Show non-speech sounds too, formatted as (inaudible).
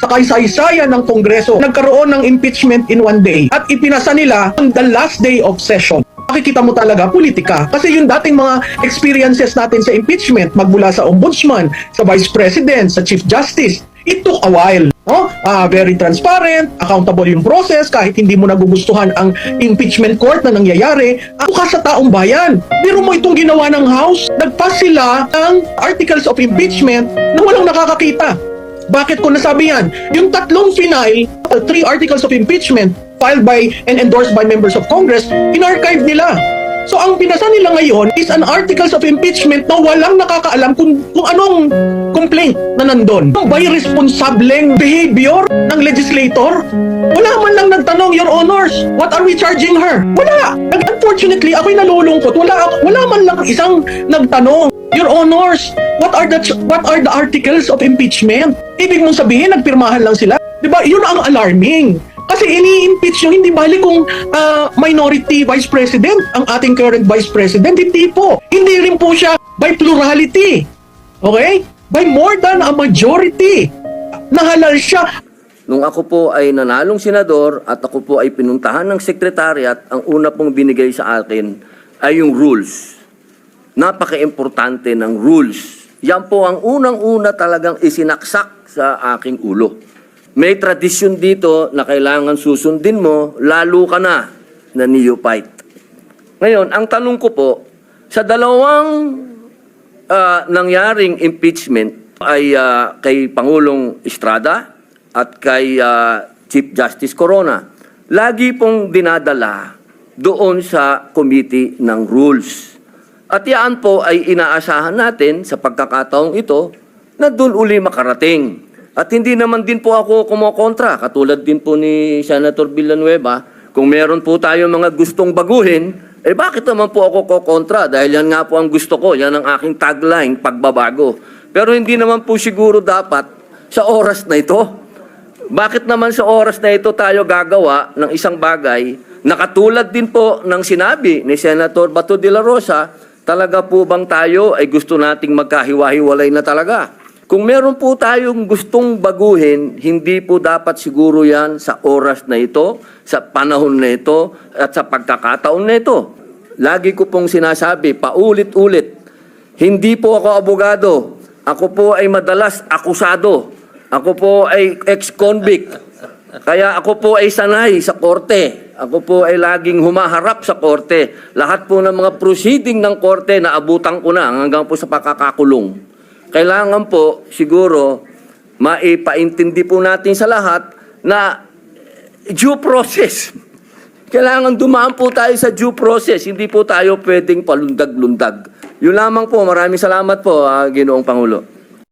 sa kaysaysayan ng Kongreso, nagkaroon ng impeachment in one day at ipinasa nila on the last day of session. Makikita mo talaga politika. Kasi yung dating mga experiences natin sa impeachment, magmula sa ombudsman, sa vice president, sa chief justice, it took a while. No? Ah, very transparent, accountable yung process, kahit hindi mo nagugustuhan ang impeachment court na nangyayari, ako ka sa taong bayan. Pero mo itong ginawa ng House, nagpass sila ng articles of impeachment na walang nakakakita. Bakit ko nasabi yan? Yung tatlong final, three articles of impeachment filed by and endorsed by members of Congress, in-archive nila. So ang pinasa nila ngayon is an articles of impeachment na walang nakakaalam kung, kung anong complaint na nandun. By responsableng behavior ng legislator? Wala man lang nagtanong, Your Honors, what are we charging her? Wala! Unfortunately, ako'y nalulungkot. Wala, wala man lang isang nagtanong. Your Honors, what are the what are the articles of impeachment? Ibig mong sabihin, nagpirmahan lang sila? Di ba? Yun ang alarming. Kasi ini-impeach yung hindi bali kung ah, minority vice president, ang ating current vice president, hindi po. Hindi rin po siya by plurality. Okay? By more than a majority. Nahalal siya. Nung ako po ay nanalong senador at ako po ay pinuntahan ng sekretariat, ang una pong binigay sa akin ay yung rules. Napaka-importante ng rules. Yan po ang unang-una talagang isinaksak sa aking ulo. May tradisyon dito na kailangan susundin mo, lalo ka na na neophyte. Ngayon, ang tanong ko po, sa dalawang ah, nangyaring impeachment ay ah, kay Pangulong Estrada at kay ah, Chief Justice Corona. Lagi pong dinadala doon sa Committee ng Rules. At yan po ay inaasahan natin sa pagkakataong ito na doon uli makarating. At hindi naman din po ako kumokontra, katulad din po ni Senator Villanueva, kung meron po tayo mga gustong baguhin, eh bakit naman po ako kokontra? Dahil yan nga po ang gusto ko, yan ang aking tagline, pagbabago. Pero hindi naman po siguro dapat sa oras na ito. Bakit naman sa oras na ito tayo gagawa ng isang bagay na katulad din po ng sinabi ni Senator Bato de la Rosa, talaga po bang tayo ay gusto nating magkahiwa-hiwalay na talaga? Kung meron po tayong gustong baguhin, hindi po dapat siguro yan sa oras na ito, sa panahon na ito, at sa pagkakataon na ito. Lagi ko pong sinasabi, paulit-ulit, hindi po ako abogado. Ako po ay madalas akusado. Ako po ay ex-convict. Kaya ako po ay sanay sa korte. Ako po ay laging humaharap sa korte. Lahat po ng mga proceeding ng korte na abutan ko na hanggang po sa pakakakulong. Kailangan po siguro maipaintindi po natin sa lahat na due process. (laughs) Kailangan dumaan po tayo sa due process. Hindi po tayo pwedeng palundag-lundag. Yun lamang po. Maraming salamat po, ah, Ginoong Pangulo.